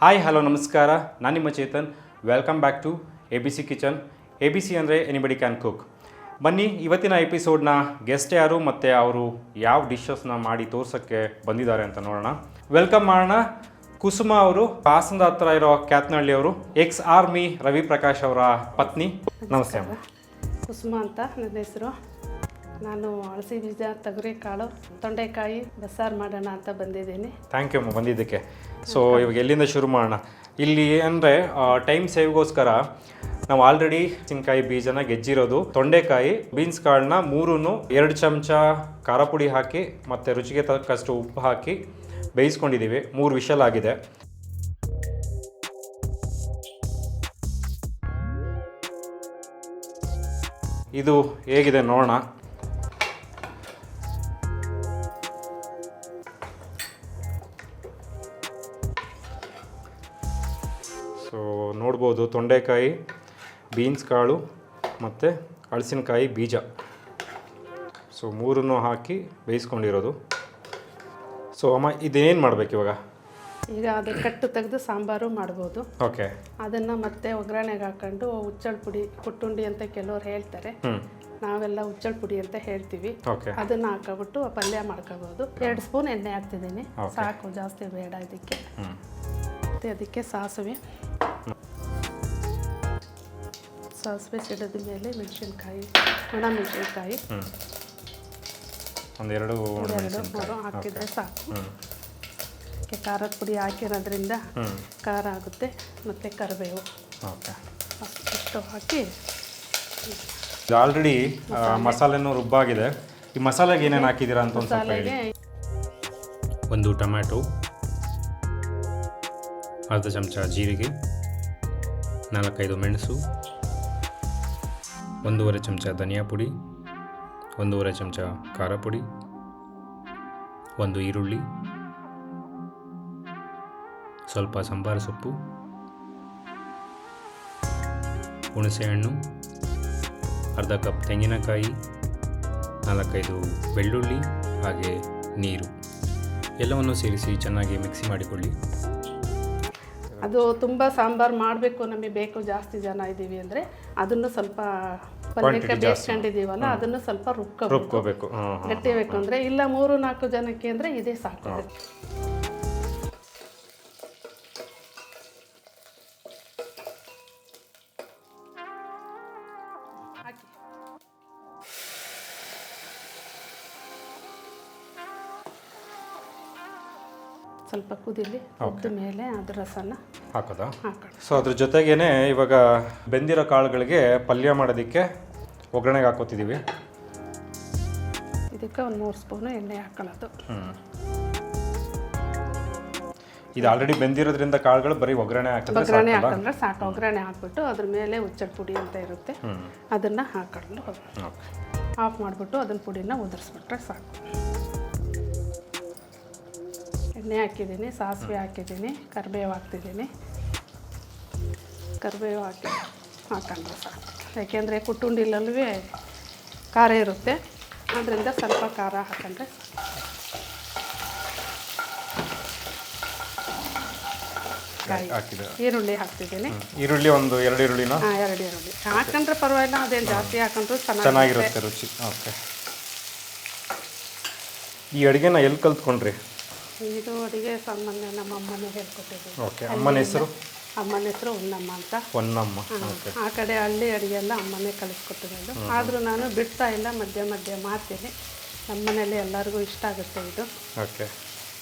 Hi hello ನಮಸ್ಕಾರ. ನಾನು ನಿಮ್ಮ Chetan. Welcome back to A B C kitchen A B C ಅಂದರೆ anybody can cook ಬನ್ನಿ, ಇವತ್ತಿನ ಎಪಿಸೋಡ್ನ ಗೆಸ್ಟ್ ಯಾರು ಮತ್ತು ಅವರು ಯಾವ ಡಿಶಸ್ನ ಮಾಡಿ ತೋರ್ಸೋಕ್ಕೆ ಬಂದಿದ್ದಾರೆ ಅಂತ ನೋಡೋಣ. ವೆಲ್ಕಮ್ ಮಾಡೋಣ. ಕುಸುಮ ಅವರು ಹಾಸನದ ಹತ್ರ ಇರೋ ಕ್ಯಾತ್ನಹಳ್ಳಿ ಅವರು ಎಕ್ಸ್ ಆರ್ಮಿ ರವಿ ಪ್ರಕಾಶ್ ಅವರ ಪತ್ನಿ. ನಮಸ್ತೆ ಕುಸುಮ ಅಂತ, ನನ್ನ ಹೆಸರು. ನಾನು ಅಳಸಿ ಬೀಜ, ತೊಗರಿ ಕಾಳು, ತೊಂಡೆಕಾಯಿ, ಬಸ್ಸಾರು ಮಾಡೋಣ ಅಂತ ಬಂದಿದ್ದೀನಿ. ಥ್ಯಾಂಕ್ ಯು ಬಂದಿದ್ದಕ್ಕೆ. ಸೊ ಇವಾಗ ಎಲ್ಲಿಂದ ಶುರು ಮಾಡೋಣ? ಇಲ್ಲಿ ಅಂದರೆ ಟೈಮ್ ಸೇವ್ಗೋಸ್ಕರ ನಾವು ಆಲ್ರೆಡಿ ಚಿನ್ಕಾಯಿ ಬೀಜನ ಗೆಜ್ಜಿರೋದು. ತೊಂಡೆಕಾಯಿ ಬೀನ್ಸ್ ಕಾಳನ್ನ ಮೂರೂ ಎರಡು ಚಮಚ ಖಾರ ಪುಡಿ ಹಾಕಿ, ಮತ್ತು ರುಚಿಗೆ ತಕ್ಕಷ್ಟು ಉಪ್ಪು ಹಾಕಿ ಬೇಯಿಸ್ಕೊಂಡಿದ್ದೀವಿ. ಮೂರು ವಿಷಲ್ ಆಗಿದೆ. ಇದು ಹೇಗಿದೆ ನೋಡೋಣ. ನೋಡ್ಬೋದು ತೊಂಡೆಕಾಯಿ ಬೀನ್ಸ್ ಕಾಳು ಮತ್ತು ಹಳಸಿನಕಾಯಿ ಬೀಜ. ಸೊ ಮೂರನ್ನು ಹಾಕಿ ಬೇಯಿಸ್ಕೊಂಡಿರೋದು. ಸೊ ಅಮ್ಮ ಇದೇನು ಮಾಡ್ಬೇಕು ಇವಾಗ? ಈಗ ಅದು ಕಟ್ಟು ತೆಗೆದು ಸಾಂಬಾರು ಮಾಡ್ಬೋದು. ಓಕೆ ಅದನ್ನು ಮತ್ತೆ ಒಗ್ಗರಣೆಗೆ ಹಾಕೊಂಡು ಹುಚ್ಚಳ ಪುಡಿ ಕುಟ್ಟುಂಡಿ ಅಂತ ಕೆಲವ್ರು ಹೇಳ್ತಾರೆ. ನಾವೆಲ್ಲ ಹುಚ್ಚಳ ಪುಡಿ ಅಂತ ಹೇಳ್ತೀವಿ. ಓಕೆ ಅದನ್ನು ಹಾಕೊಬಿಟ್ಟು ಪಲ್ಯ ಮಾಡ್ಕೋಬೋದು. ಎರಡು ಸ್ಪೂನ್ ಎಣ್ಣೆ ಹಾಕ್ತಿದ್ದೀನಿ. ಸಾಕು ಜಾಸ್ತಿ ಬೇಡ ಇದಕ್ಕೆ. ಮತ್ತು ಅದಕ್ಕೆ ಸಾಸಿವೆ. ಸಾಸಿವೆ ಸಿಡದ ಮೇಲೆ ಮೆಣಸಿನ್ಕಾಯಿ ಒಣ ಮೆಣಸಿನ್ಕಾಯಿ. ಒಂದೆರಡು ಎರಡು ಮೂರು ಹಾಕಿದರೆ ಸಾಕು. ಅದಕ್ಕೆ ಖಾರದ ಪುಡಿ ಹಾಕಿರೋದ್ರಿಂದ ಹ್ಞೂ ಖಾರ ಆಗುತ್ತೆ ಮತ್ತು ಕರಿಬೇವು. ಓಕೆ. ಅಷ್ಟು ಹಾಕಿ. ಇದು ಆಲ್ರೆಡಿ ಮಸಾಲೆನೂ ರುಬ್ಬಾಗಿದೆ. ಈ ಮಸಾಲೆಗೆ ಏನೇನು ಹಾಕಿದ್ದೀರಾ ಅಂತ ಒಂದು ಸ್ವಲ್ಪ ಹೇಳಿ. ಒಂದು ಟೊಮ್ಯಾಟೊ ಅರ್ಧ ಚಮಚ ಜೀರಿಗೆ ನಾಲ್ಕೈದು ಮೆಣಸು ಒಂದೂವರೆ ಚಮಚ ಧನಿಯಾ ಪುಡಿ, ಒಂದೂವರೆ ಚಮಚ ಖಾರ ಪುಡಿ, ಒಂದು ಈರುಳ್ಳಿ, ಸ್ವಲ್ಪ ಸಂಬಾರ ಸೊಪ್ಪು, ಹುಣಸೆಹಣ್ಣು, ಅರ್ಧ ಕಪ್ ತೆಂಗಿನಕಾಯಿ, ನಾಲ್ಕೈದು ಬೆಳ್ಳುಳ್ಳಿ, ಹಾಗೆ ನೀರು. ಎಲ್ಲವನ್ನು ಸೇರಿಸಿ ಚೆನ್ನಾಗಿ ಮಿಕ್ಸಿ ಮಾಡಿಕೊಳ್ಳಿ. ಅದು ತುಂಬ ಸಾಂಬಾರು ಮಾಡಬೇಕು ನಮಗೆ ಬೇಕು ಜಾಸ್ತಿ ಜನ ಇದ್ದೀವಿ ಅಂದರೆ ಅದನ್ನು ಸ್ವಲ್ಪ ಪಲ್ಯಕ್ಕೆ ಬೇಯಿಸ್ಕೊಂಡಿದ್ದೀವಲ್ಲ ಅದನ್ನು ಸ್ವಲ್ಪ ರುಬ್ಕೋಬೇಕು. ಗಟ್ಟಿ ಬೇಕು ಅಂದರೆ ಇಲ್ಲ ಮೂರು ನಾಲ್ಕು ಜನಕ್ಕೆ ಅಂದ್ರೆ ಇದೇ ಸಾಕು. ಸ್ವಲ್ಪ ಕುದಿಲಿ ಕುದ್ದ ಮೇಲೆ ಅದ್ರ ರಸನ ಹಾಕೋದಾ? ಹಾಕೊಳ್ಳಿ ಸೊ ಅದ್ರ ಜೊತೆಗೇನೆ ಇವಾಗ ಬೆಂದಿರೋ ಕಾಳುಗಳಿಗೆ ಪಲ್ಯ ಮಾಡೋದಕ್ಕೆ ಒಗ್ಗರಣೆಗೆ ಹಾಕೋತಿದ್ದೀವಿ ಇದಕ್ಕೆ ಒಂದು ಮೂರು ಸ್ಪೂನು ಎಣ್ಣೆ ಹಾಕೊಳ್ಳೋದು. ಇದು ಆಲ್ರೆಡಿ ಬೆಂದಿರೋದ್ರಿಂದ ಕಾಳುಗಳು ಬರೀ ಒಗ್ಗರಣೆ ಹಾಕಿದ್ರೆ ಒಗ್ಗರಣೆ ಹಾಕಂದ್ರೆ ಸಾಕು. ಒಗ್ಗರಣೆ ಹಾಕ್ಬಿಟ್ಟು ಅದ್ರ ಮೇಲೆ ಉಚ್ಚಳ ಪುಡಿ ಅಂತ ಇರುತ್ತೆ. ಅದನ್ನು ಹಾಕೊಂಡು ಆಫ್ ಮಾಡಿಬಿಟ್ಟು ಅದನ್ನ ಪುಡಿನ ಉದುರಿಸ್ಬಿಟ್ರೆ ಸಾಕು. ಎಣ್ಣೆ ಹಾಕಿದ್ದೀನಿ ಸಾಸಿವೆ ಹಾಕಿದ್ದೀನಿ ಕರಿಬೇವು ಹಾಕ್ತಿದ್ದೀನಿ. ಕರಿಬೇವು ಹಾಕಿ ಹಾಕೊಂಡ್ರೆ ಸಾಕು. ಯಾಕೆಂದರೆ ಕುಟ್ಟುಂಡಿಲಲ್ವೇ ಖಾರ ಇರುತ್ತೆ. ಅದರಿಂದ ಸ್ವಲ್ಪ ಖಾರ ಹಾಕೊಂಡ್ರೆ ಈರುಳ್ಳಿ ಹಾಕ್ತಿದ್ದೀನಿ. ಈರುಳ್ಳಿ ಒಂದು ಎರಡು ಈರುಳ್ಳಿನ? ಹಾಂ ಎರಡು ಈರುಳ್ಳಿ. ಹಾಕೊಂಡ್ರೆ ಪರವಾಗಿಲ್ಲ ಅದೇನು ಜಾಸ್ತಿ ಹಾಕೊಂಡ್ರು ಚೆನ್ನಾಗಿ ಚೆನ್ನಾಗಿರುತ್ತೆ ರುಚಿ. ಓಕೆ. ಈ ಅಡುಗೆನ ಎಲ್ಲಿ ಕಲ್ತ್ಕೊಂಡ್ರಿ? ಇದು ಅಡುಗೆ ಸಾಮಾನ್ಯ ನಮ್ಮ ಅಮ್ಮನೇ ಹೇಳ್ಕೊಟ್ಟಿದ್ದೀನಿ ಓಕೆ. ಅಮ್ಮನ ಹೆಸರು? ಅಮ್ಮನ ಹೆಸರು ಹೊನ್ನಮ್ಮ ಅಂತ. ಹೊನ್ನಮ್ಮ ಆ ಕಡೆ ಹಳ್ಳಿ ಅಡುಗೆ ಎಲ್ಲ ಅಮ್ಮನೇ ಕಲಿಸ್ಕೊಟ್ಟಿರೋದು. ಆದರೂ ನಾನು ಬಿಡ್ತಾ ಇಲ್ಲ ಮಧ್ಯೆ ಮಧ್ಯೆ ಮಾಡ್ತೀನಿ. ನಮ್ಮನೇಲಿ ಎಲ್ಲರಿಗೂ ಇಷ್ಟ ಆಗುತ್ತೆ ಇದು. ಓಕೆ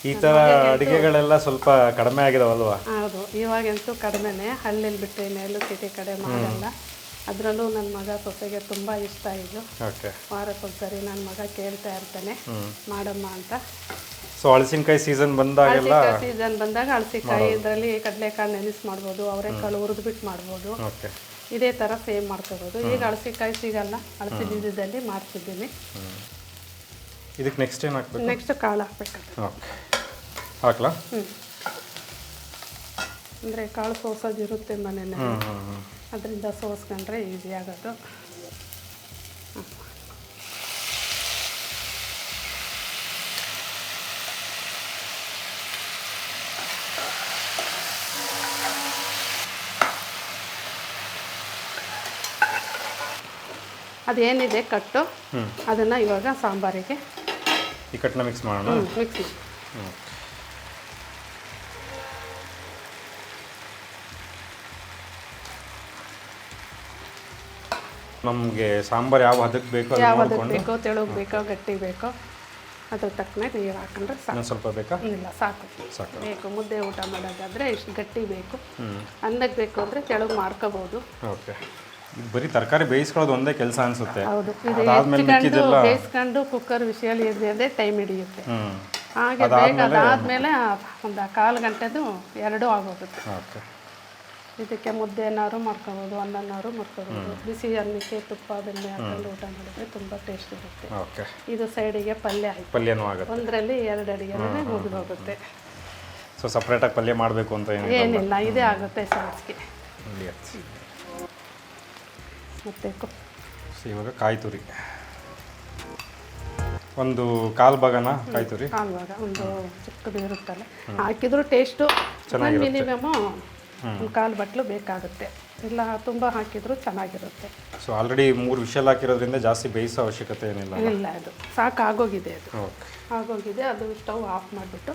ಈ ಥರ ಅಡುಗೆಗಳೆಲ್ಲ ಸ್ವಲ್ಪ ಕಡಿಮೆ ಆಗಿದಾವಲ್ವಾ? ಹೌದು. ಇವಾಗಂತೂ ಕಡಿಮೆನೆ. ಹಳ್ಳಿಲಿ ಬಿಟ್ಟರೆ ಇನ್ನೆಲ್ಲೂ ಸಿಟಿ ಕಡೆ ಮಾಡಲ್ಲ. ಅದರಲ್ಲೂ ನನ್ನ ಮಗ ಸೊಸೆಗೆ ತುಂಬ ಇಷ್ಟ ಇದು. ವಾರಕ್ಕೊಂದ್ಸರಿ ನನ್ನ ಮಗ ಕೇಳ್ತಾ ಇರ್ತಾನೆ. ಮಾಡಮ್ಮ ಅಂತ. ಸೊ ಹಳಸಿನಕಾಯಿ ಸೀಸನ್ ಬಂದಾಗೆಲ್ಲ ಸೀಸನ್ ಬಂದಾಗ ಹಳಸಿಕಾಯಿ ಇದರಲ್ಲಿ ಕಡಲೆಕಾಳು ನೆನೆಸಿ ಮಾಡ್ಬೋದು ಅವರೆಕಾಳು ಹುರಿದ್ಬಿಟ್ಟು ಮಾಡ್ಬೋದು. ಓಕೆ. ಇದೇ ಥರ ಸೇಮ್ ಮಾಡ್ಕೋಬೋದು. ಈಗ ಹಳಸಿಕಾಯಿ ಸಿಗಲ್ಲ ಹಳಸಿ ಬೀಜದಲ್ಲಿ ಮಾಡ್ತಿದ್ದೀನಿ. ಇದಕ್ಕೆ ನೆಕ್ಸ್ಟ್ ಏನು ಹಾಕ್ಬೇಕು? ನೆಕ್ಸ್ಟ್ ಕಾಳು ಹಾಕ್ಬೇಕು ಓಕೆ. ಹಾಕ್ಲಾ? ಹ್ಞೂ ಅಂದರೆ ಕಾಳು ಸೋಸೋದಿರುತ್ತೆ ಹ್ಞೂ ಅದರಿಂದ ಸೋಸ್ಕೊಂಡ್ರೆ ಈಸಿ ಆಗೋದು. ಅದೇನಿದೆ ಕಟ್ಟು? ಅದನ್ನು ಇವಾಗ ಸಾಂಬಾರಿಗೆ ಈ ಕಟ್ನ ಮಿಕ್ಸ್ ಮಾಡೋಣ? ಮಿಕ್ಸ್ ಮಾಡಿ. ನಮಗೆ ಸಾಂಬಾರು ಯಾವ ಹದಕ್ಕೆ ಬೇಕೋ ಯಾವ ಹದಕ್ಕೆ ಬೇಕೋ ತೆಳುಗ್ ಬೇಕೋ ಗಟ್ಟಿ ಬೇಕೋ ಅದ್ರ ತಕ್ಕನೆ ನೀರು ಹಾಕೊಂಡ್ರೆ ಸಾಕು. ಸ್ವಲ್ಪ ಬೇಕಾ? ಇಲ್ಲ ಸಾಕು. ಸಾಕು. ಬೇಕು ಮುದ್ದೆ ಊಟ ಮಾಡೋದಾದ್ರೆ ಇಷ್ಟು ಗಟ್ಟಿ ಬೇಕು. ಅನ್ನಕ್ಕೆ ಬೇಕು ಅಂದರೆ ತೆಳುಗ್ ಮಾಡ್ಕೋಬೋದು. ಓಕೆ. ಬರೀ ತರಕಾರಿ ಬೇಯಿಸ್ಕೊಳ್ಳೋದು ಒಂದೇ ಕೆಲಸ ಅನ್ಸುತ್ತೆ. ಹೌದು. ಇದು ಅದಾದ್ಮೇಲೆ ಹೆಚ್ಚಿಕೊಂಡು ಮಿಕ್ಕಿದ್ದೆಲ್ಲ ಬೇಯಿಸ್ಕೊಂಡು ಕುಕ್ಕರ್ ವಿಷಯಲ್ಲಿ ಇರದೆ ಟೈಮ್ ಹಿಡಿಯುತ್ತೆ. ಹ್ಞೂ ಹಾಗೆ ಬೇಗ ಅದಾದಮೇಲೆ ಒಂದು ಕಾಲು ಗಂಟೆದು ಎರಡೂ ಆಗೋಗುತ್ತೆ. ಓಕೆ. ಇದಕ್ಕೆ ಮುದ್ದೆನಾರು ಮಾಡ್ಕೋಬೋದು ಅನ್ನನಾರು ಮಾಡ್ಕೋಬೋದು ಬಿಸಿ ಅನ್ನಕ್ಕೆ ತುಪ್ಪ ಬೆಣ್ಣೆ ಹಾಕೊಂಡು ಊಟ ಮಾಡಿದ್ರೆ ತುಂಬ ಟೇಸ್ಟ್ ಇರುತ್ತೆ. ಓಕೆ. ಇದು ಸೈಡಿಗೆ ಪಲ್ಯ ಆಯ್ತು. ಪಲ್ಯನೂ ಆಗುತ್ತೆ. ಒಂದರಲ್ಲಿ ಎರಡು ಹೋಗುತ್ತೆ. ಮುಗಿದೋಗುತ್ತೆ ಸೊ ಸಪ್ರೇಟಾಗಿ ಪಲ್ಯ ಮಾಡಬೇಕು ಅಂತ ಏನಿಲ್ಲ ಏನಿಲ್ಲ ಇದೇ ಆಗುತ್ತೆ ಸಾಸ್ಗೆ. Yes. ಮತ್ತೆ ಕು- ಸೊ ಇವಾಗ ಕಾಯಿ ತುರಿ ಒಂದು ಕಾಲು ಭಾಗನ ಕಾಯಿ ತುರಿ ಆಗುವಾಗ ಒಂದು ಚಿಕ್ಕದು ಇರುತ್ತಲ್ಲ. ಹಾಕಿದ್ರು ಟೇಸ್ಟು ಮಿನಿಮಮ್ ಒಂದು ಕಾಲು ಬಟ್ಲು ಬೇಕಾಗುತ್ತೆ. ಇಲ್ಲ ತುಂಬ ಹಾಕಿದ್ರು ಚೆನ್ನಾಗಿರುತ್ತೆ. ಸೊ ಆಲ್ರೆಡಿ ಮೂರು ವಿಷಲ್ ಹಾಕಿರೋದ್ರಿಂದ ಜಾಸ್ತಿ ಬೇಯಿಸೋ ಅವಶ್ಯಕತೆ ಏನಿಲ್ಲ ಇಲ್ಲ ಅದು ಸಾಕಾಗೋಗಿದೆ ಅದು. ಆಗೋಗಿದೆ ಅದು ಸ್ಟವ್ ಆಫ್ ಮಾಡಿಬಿಟ್ಟು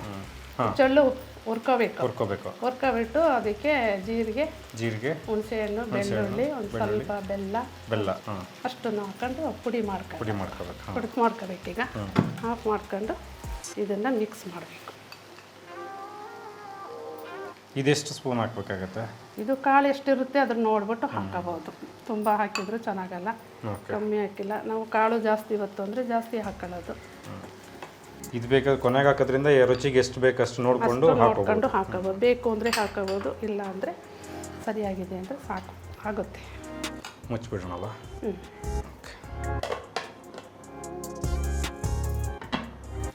ಚಳ್ಳು ಹುರ್ಕೋಬೇಕು. ಹುರ್ಕೋಬೇಕು. ಹುರ್ಕೋಬಿಟ್ಟು ಅದಕ್ಕೆ ಜೀರಿಗೆ ಜೀರಿಗೆ ಹುಣಸೆಹಣ್ಣು ಬೆಳ್ಳುಳ್ಳಿ ಒಂದು ಸ್ವಲ್ಪ ಬೆಲ್ಲ. ಬೆಲ್ಲ ಅಷ್ಟನ್ನು ಹಾಕೊಂಡು ಪುಡಿ ಮಾಡ್ಕೊಂಡು ಪುಡಿ ಮಾಡ್ಕೋಬೇಕು ಪುಡಿ ಮಾಡ್ಕೋಬೇಕು ಈಗ ಹಾಫ್ ಮಾಡ್ಕೊಂಡು ಇದನ್ನು ಮಿಕ್ಸ್ ಮಾಡಬೇಕು. ಇದೆಷ್ಟು ಸ್ಪೂನ್ ಹಾಕ್ಬೇಕಾಗತ್ತೆ? ಇದು ಕಾಳು ಎಷ್ಟಿರುತ್ತೆ ಅದನ್ನ ನೋಡ್ಬಿಟ್ಟು ಹಾಕಬಹುದು. ತುಂಬ ಹಾಕಿದ್ರು ಚೆನ್ನಾಗಲ್ಲ. ಕಮ್ಮಿ ಹಾಕಿಲ್ಲ. ನಾವು ಕಾಳು ಜಾಸ್ತಿ ಇವತ್ತು ಅಂದರೆ ಜಾಸ್ತಿ ಹಾಕೊಳ್ಳೋದು. ಇದು ಬೇಕಾದ್ರೆ ಕೊನೆಗೆ ಹಾಕೋದ್ರಿಂದ ರುಚಿಗೆ ಎಷ್ಟು ಬೇಕು ಅಷ್ಟು ನೋಡಿಕೊಂಡು ನೋಡ್ಕೊಂಡು ಹಾಕೋಬೋದು. ಬೇಕು ಅಂದರೆ ಹಾಕೋಬೋದು ಇಲ್ಲ ಅಂದರೆ ಸರಿಯಾಗಿದೆ ಅಂದರೆ ಸಾಕು. ಆಗುತ್ತೆ. ಮುಚ್ಚಿಬಿಡೋಣಲ್ಲ? ಹ್ಞೂ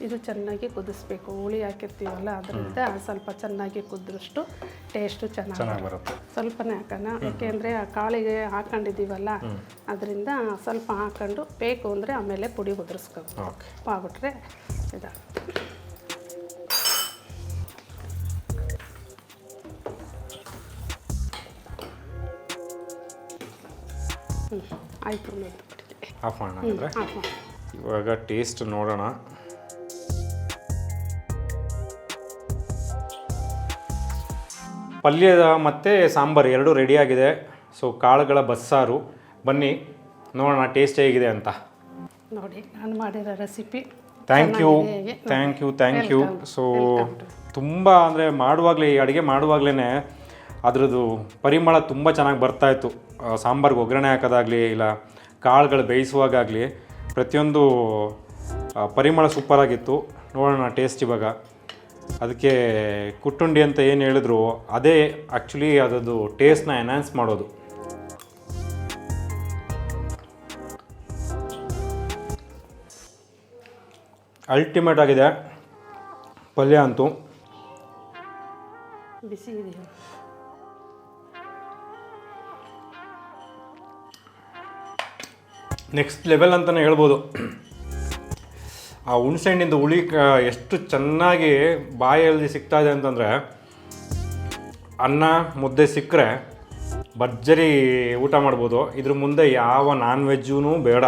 ಇದು ಚೆನ್ನಾಗಿ ಕುದಿಸ್ಬೇಕು. ಹುಳಿ ಹಾಕಿರ್ತೀವಲ್ಲ ಅದರಿಂದ ಸ್ವಲ್ಪ ಚೆನ್ನಾಗಿ ಕುದ್ರಷ್ಟು ಟೇಸ್ಟು ಚೆನ್ನಾಗಿ ಬರುತ್ತೆ. ಸ್ವಲ್ಪನೇ ಹಾಕೋಣ. ಯಾಕೆಂದರೆ ಆ ಕಾಳಿಗೆ ಹಾಕೊಂಡಿದ್ದೀವಲ್ಲ ಅದರಿಂದ ಸ್ವಲ್ಪ ಹಾಕೊಂಡು ಬೇಕು ಅಂದರೆ ಆಮೇಲೆ ಪುಡಿ ಉದುರಿಸ್ಕೋಬೇಕು. ಇದಾಗುತ್ತೆ ಹ್ಞೂ ಆಯಿತು ಆಫ್ ಮಾಡೋಣ ಇವಾಗ ಟೇಸ್ಟ್ ನೋಡೋಣ. ಪಲ್ಯದ ಮತ್ತು ಸಾಂಬಾರು ಎರಡೂ ರೆಡಿಯಾಗಿದೆ ಸೊ ಕಾಳುಗಳ ಬಸ್ಸಾರು. ಬನ್ನಿ ನೋಡೋಣ ಟೇಸ್ಟ್ ಹೇಗಿದೆ ಅಂತ. ನೋಡಿ ನಾನು ಮಾಡಿರೋ recipe thank you thank you thank you so ತುಂಬ ಅಂದರೆ ಮಾಡುವಾಗಲೇ ಈ ಅಡುಗೆ ಮಾಡುವಾಗಲೇ ಅದರದ್ದು ಪರಿಮಳ ತುಂಬ ಚೆನ್ನಾಗಿ ಬರ್ತಾಯಿತ್ತು ಸಾಂಬಾರ್ಗೆ ಒಗ್ಗರಣೆ ಹಾಕೋದಾಗಲಿ ಇಲ್ಲ ಕಾಳುಗಳು ಬೇಯಿಸುವಾಗಲಿ ಪ್ರತಿಯೊಂದು ಪರಿಮಳ ಸೂಪರಾಗಿತ್ತು ನೋಡೋಣ ಟೇಸ್ಟ್ ಇವಾಗ. ಅದಕ್ಕೆ ಕುಟ್ಟುಂಡಿ ಅಂತ ಏನು ಹೇಳಿದ್ರು ಅದೇ ಆ್ಯಕ್ಚುಲಿ ಅದರದ್ದು ಟೇಸ್ಟ್ನ ಎನ್ಹಾನ್ಸ್ ಮಾಡೋದು. ಅಲ್ಟಿಮೇಟ್ ಆಗಿದೆ. ಪಲ್ಯ ಅಂತೂ. ಬಿಸಿ ಇದೆ. ನೆಕ್ಸ್ಟ್ ಲೆವೆಲ್ ಅಂತಲೇ ಹೇಳ್ಬೋದು. ಆ ಹುಣಸೆಹಣ್ಣಿಂದ ಹುಳಿ ಎಷ್ಟು ಚೆನ್ನಾಗಿ ಬಾಯಲ್ಲಿ ಸಿಗ್ತಾ ಇದೆ ಅಂತಂದರೆ, ಅನ್ನ, ಮುದ್ದೆ ಸಿಕ್ಕರೆ ಭರ್ಜರಿ ಊಟ ಮಾಡ್ಬೋದು. ಇದ್ರ ಮುಂದೆ ಯಾವ ನಾನ್ ವೆಜ್ಜೂ ಬೇಡ.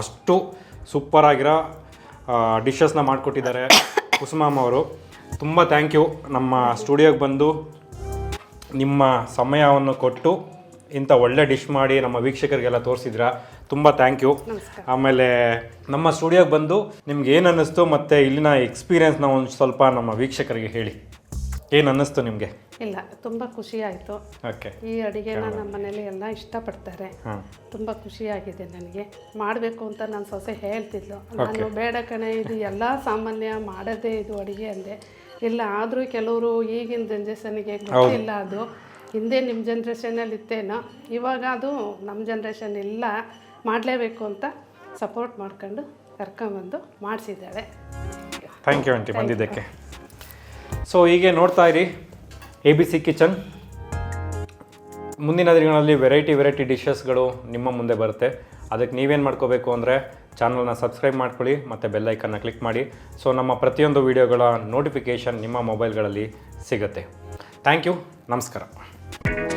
ಅಷ್ಟು ಸೂಪರಾಗಿರೋ ಡಿಶಸ್ನ ಮಾಡಿಕೊಟ್ಟಿದ್ದಾರೆ ಕುಸುಮಾಮ್ ಅವರು. ತುಂಬ ಥ್ಯಾಂಕ್ ಯು ನಮ್ಮ ಸ್ಟುಡಿಯೋಗೆ ಬಂದು ನಿಮ್ಮ ಸಮಯವನ್ನು ಕೊಟ್ಟು ಇಂಥ ಒಳ್ಳೆ ಡಿಶ್ ಮಾಡಿ ನಮ್ಮ ವೀಕ್ಷಕರಿಗೆಲ್ಲ ತೋರಿಸಿದ್ರ. ತುಂಬ ಥ್ಯಾಂಕ್ ಯು ಆಮೇಲೆ ನಮ್ಮ ಸ್ಟುಡಿಯೋಗೆ ಬಂದು ನಿಮ್ಗೆ ಏನು ಅನ್ನಿಸ್ತು ಮತ್ತು ಇಲ್ಲಿನ ಎಕ್ಸ್ಪೀರಿಯೆನ್ಸ್ನ ಒಂದು ಸ್ವಲ್ಪ ನಮ್ಮ ವೀಕ್ಷಕರಿಗೆ ಹೇಳಿ. ಏನು ಅನ್ನಿಸ್ತು ನಿಮಗೆ? ಇಲ್ಲ ತುಂಬ ಖುಷಿ ಆಯಿತು. ಓಕೆ ಈ ಅಡುಗೆನ ನಮ್ಮ ಮನೇಲಿ ಎಲ್ಲ ಇಷ್ಟಪಡ್ತಾರೆ. ತುಂಬ ಖುಷಿಯಾಗಿದೆ ನನಗೆ. ಮಾಡಬೇಕು ಅಂತ ನನ್ನ ಸೊಸೆ ಹೇಳ್ತಿದ್ಲು. ನಾನು ಬೇಡ ಕಣೆ ಇದು ಎಲ್ಲ ಸಾಮಾನ್ಯ ಮಾಡೋದೇ ಇದು ಅಡುಗೆ ಅಂದೆ. ಇಲ್ಲ ಆದರೂ ಕೆಲವರು ಈಗಿನ ಜನ್ರೇಷನ್ಗೆ ಗೊತ್ತಿಲ್ಲ ಅದು. ಹಿಂದೆ ನಿಮ್ಮ ಜನ್ರೇಷನಲ್ಲಿ ಇತ್ತೇನೋ ಇವಾಗ ಅದು ನಮ್ಮ ಜನ್ರೇಷನ್ ಇಲ್ಲ ಮಾಡಲೇಬೇಕು ಅಂತ ಸಪೋರ್ಟ್ ಮಾಡ್ಕೊಂಡು ಕರ್ಕೊಂಬಂದು ಮಾಡಿಸಿದ್ದಾಳೆ. ಥ್ಯಾಂಕ್ ಯು ಆಂಟಿ ಬಂದಿದ್ದಕ್ಕೆ. ಸೊ ಹೀಗೆ ನೋಡ್ತಾ ಇರಿ ಎ ಬಿ ಸಿ ಕಿಚನ್ ಮುಂದಿನ ದಿನಗಳಲ್ಲಿ ವೆರೈಟಿ ವೆರೈಟಿ ಡಿಶಸ್ಗಳು ನಿಮ್ಮ ಮುಂದೆ ಬರುತ್ತೆ. ಅದಕ್ಕೆ ನೀವೇನು ಮಾಡ್ಕೋಬೇಕು ಅಂದರೆ ಚಾನಲ್ನ ಸಬ್ಸ್ಕ್ರೈಬ್ ಮಾಡ್ಕೊಳ್ಳಿ ಮತ್ತು ಬೆಲ್ಲೈಕನ್ನ ಕ್ಲಿಕ್ ಮಾಡಿ. ಸೊ ನಮ್ಮ ಪ್ರತಿಯೊಂದು ವೀಡಿಯೋಗಳ ನೋಟಿಫಿಕೇಷನ್ ನಿಮ್ಮ ಮೊಬೈಲ್ಗಳಲ್ಲಿ ಸಿಗುತ್ತೆ. ಥ್ಯಾಂಕ್ ಯು ನಮಸ್ಕಾರ. Thank you.